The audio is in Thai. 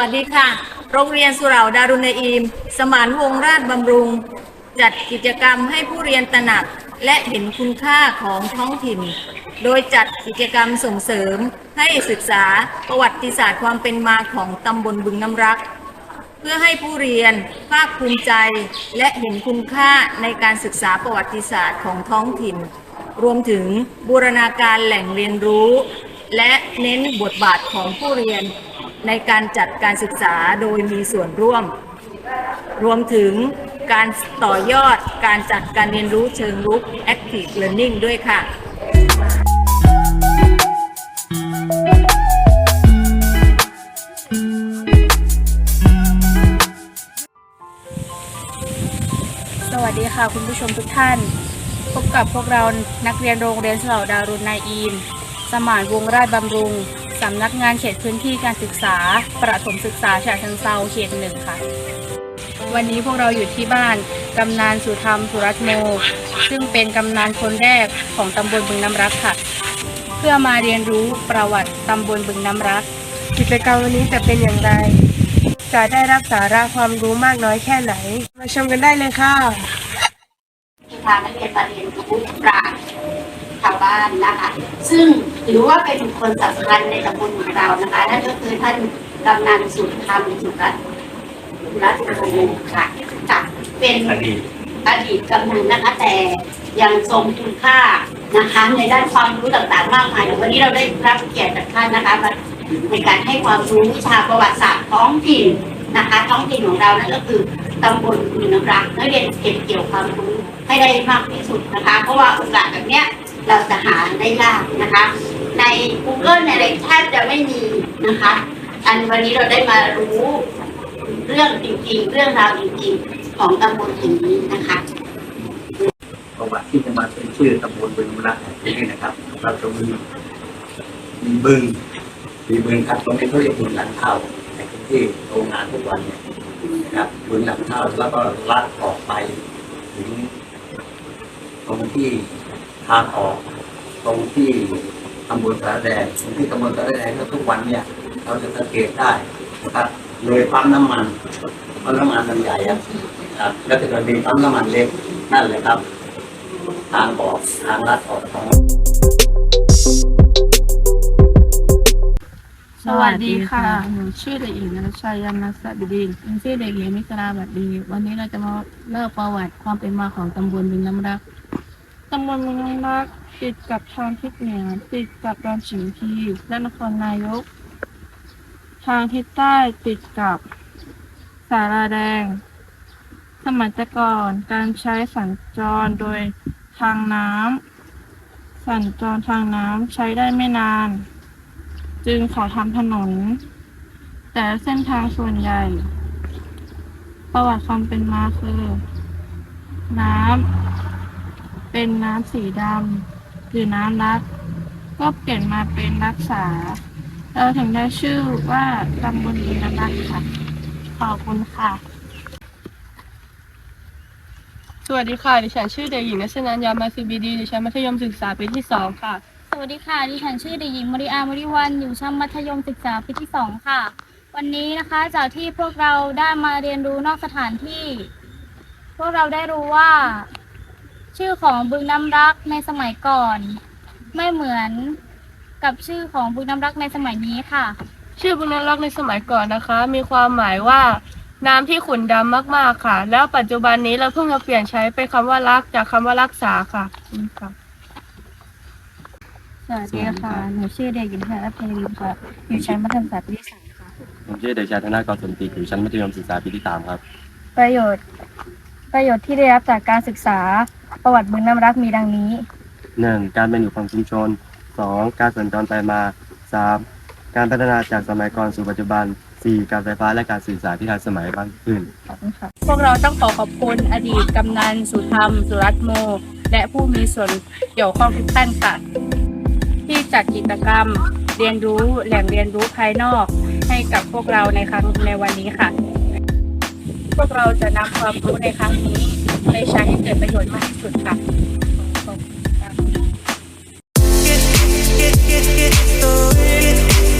วัสดีค่ะ โรงเรียนสุเหร่าดารุณอีม สมานวงราชบำรุง จัดกิจกรรมให้ผู้เรียนตระหนัก และเห็นคุณค่าของท้องถิ่น โดยจัดกิจกรรมส่งเสริม ให้ศึกษาประวัติศาสตร์ความเป็นมาของตำบลบึงน้ำรัก เพื่อให้ผู้เรียนภาคภูมิใจ และเห็นคุณค่าในการศึกษาประวัติศาสตร์ของท้องถิ่น รวมถึงบูรณาการแหล่งเรียนรู้ และเน้นบทบาทของผู้เรียน ในการจัดการศึกษาโดยมีส่วนร่วม รวมถึงการต่อยอดการจัดการเรียนรู้เชิงรุก Active Learning ด้วยค่ะสวัสดีค่ะคุณผู้ชมทุกท่าน พบกับพวกเรานักเรียนโรงเรียนสเหล่าดารุณนายอีมสมานวงราชบำรุง สำนักงานเขตพื้นที่การศึกษา ประถมศึกษาฉะเชิงเซาเขตหนึ่งค่ะ วันนี้พวกเราอยู่ที่บ้านกำนันสุธรรมสุรัตโม ซึ่งเป็นกำนันคนแรกของตำบลบึงน้ำรักค่ะ เพื่อมาเรียนรู้ประวัติตำบลบึงน้ำรัก กิจกรรมวันนี้จะเป็นอย่างไร จะได้รับสาระความรู้มากน้อยแค่ไหน มาชมกันได้เลยค่ะพานักเรียนมาเรียนรู้ปรา ชาวบ้านนะคะ ซึ่งถือว่าเป็นคนสำคัญในตำบลของเรานะคะนั่นก็คือท่านกำนันสุธรรมสุรัตน์รัตน์วงศ์ค่ะค่ะเป็นอดีตอดีตกำนันนะคะแต่ยังทรงคุณค่านะคะในด้านความรู้ต่างๆ มากมายวันนี้เราได้รับเกียรติจากท่านนะคะมาในการให้ความรู้วิชาประวัติศาสตร์ท้องถิ่นนะคะ ท้องถิ่นของเรานั่นก็คือตำบลบุญน้ำรักนักเรียนเก็บเกี่ยวความรู้ให้ได้มากที่สุดนะคะ เพราะว่าโอกาสแบบเนี้ย เราจะหาได้ยากนะคะ ใน Google ในอะไรแทบจะไม่มีนะคะ อันวันนี้เราได้มารู้เรื่องจริงๆ เรื่องราวจริงๆ ของตำบลแห่งนี้นะคะประวัติที่จะมาเป็นชื่อตำบลบึงระแห่งนี้นะครับ เราจะมีมีบึงมีบึงครับตรงนี้เขาเรียกบึงหลังเท่าในพื้นที่โรงงานทุกวันเนี่ยนะครับบึงหลังเท่าแล้วก็ลัดออกไปถึงตรงที่ ทางออกตรงที่ตำบลสารแดงตรงที่ตำบลสารแดงก็ทุกวันเนี่ยเราจะสังเกตได้นะครับเลยปั๊มน้ำมันปั๊มน้ำมันมันใหญ่อะครับแล้วจะมีปั๊มน้ำมันเล็กนั่นแหละครับ ทางออกทางลัดออกของสวัสดีค่ะ หนูชื่อเด็กหญิงนรชัยยานัสบิดินหนูชื่อเด็กหญิงมิตราบัดดี วันนี้เราจะมาเล่าประวัติความเป็นมาของตำบลบึงน้ำรัก ตำบลบึงน้ำรักติดกับทางทิศเหนือติดกับดอนฉิมพีและนครนายก ทางทิศใต้ติดกับสาราแดง สมัยแต่ก่อนการใช้สัญจรโดยทางน้ำสัญจรทางน้ำใช้ได้ไม่นาน จึงขอทำถนน แต่เส้นทางส่วนใหญ่ ประวัติความเป็นมาคือ น้ำ เป็นน้ำสีดำหรือน้ำรัก ก็เปลี่ยนมาเป็นรักษา เราถึงได้ชื่อว่าตำบลบุญรักค่ะ ขอบคุณค่ะ สวัสดีค่ะ ดิฉันชื่อเด็กหญิงนัชนันยามาซีบีดีดิฉันมัธยมศึกษาปีที่สองค่ะ สวัสดีค่ะ ดิฉันชื่อเด็กหญิงมาริอามริวัน อยู่ชั้นมัธยมศึกษาปีที่สองค่ะ วันนี้นะคะ จากที่พวกเราได้มาเรียนรู้นอกสถานที่ พวกเราได้รู้ว่า ชื่อของบึงน้ำรักในสมัยก่อน ไม่เหมือนกับชื่อของบึงน้ำรักในสมัยนี้ค่ะ ชื่อบุญนรักในสมัยก่อนนะคะ มีความหมายว่าน้ำที่ขุ่นดำมากๆค่ะ แล้วปัจจุบันนี้เราเพิ่งมาเปลี่ยนใช้เป็นคำว่ารักจากคำว่ารักษาค่ะขอบคุณค่ะ สวัสดีค่ะ หนูชื่อเด็กหญิงธนเพลินค่ะ อยู่ชั้นมัธยมศึกษาปีที่สามค่ะ ผมชื่อเดชาธนากรสมติอยู่ชั้นมัธยมศึกษาปีที่สามครับ ประโยชน์ ประโยชน์ที่ได้รับจากการศึกษา ประวัติบึงน้ำรักมีดังนี้หนึ่งการเป็นอยู่ของชุมชนสองการสัญจรไปมาสามการพัฒนาจากสมัยก่อนสู่ปัจจุบันสี่การไฟฟ้าและการสื่อสารที่ทันสมัยมากขึ้นพวกเราต้องขอขอบคุณอดีตกำนันสุธรรม สุรัตโม และผู้มีส่วนเกี่ยวข้องทุกท่านค่ะ ที่จัดกิจกรรม เรียนรู้แหล่งเรียนรู้ภายนอก ให้กับพวกเราในครั้งในวันนี้ค่ะ พวกเราจะนำความรู้ในครั้งนี้ไปใช้ให้เกิดประโยชน์มากที่สุดค่ะ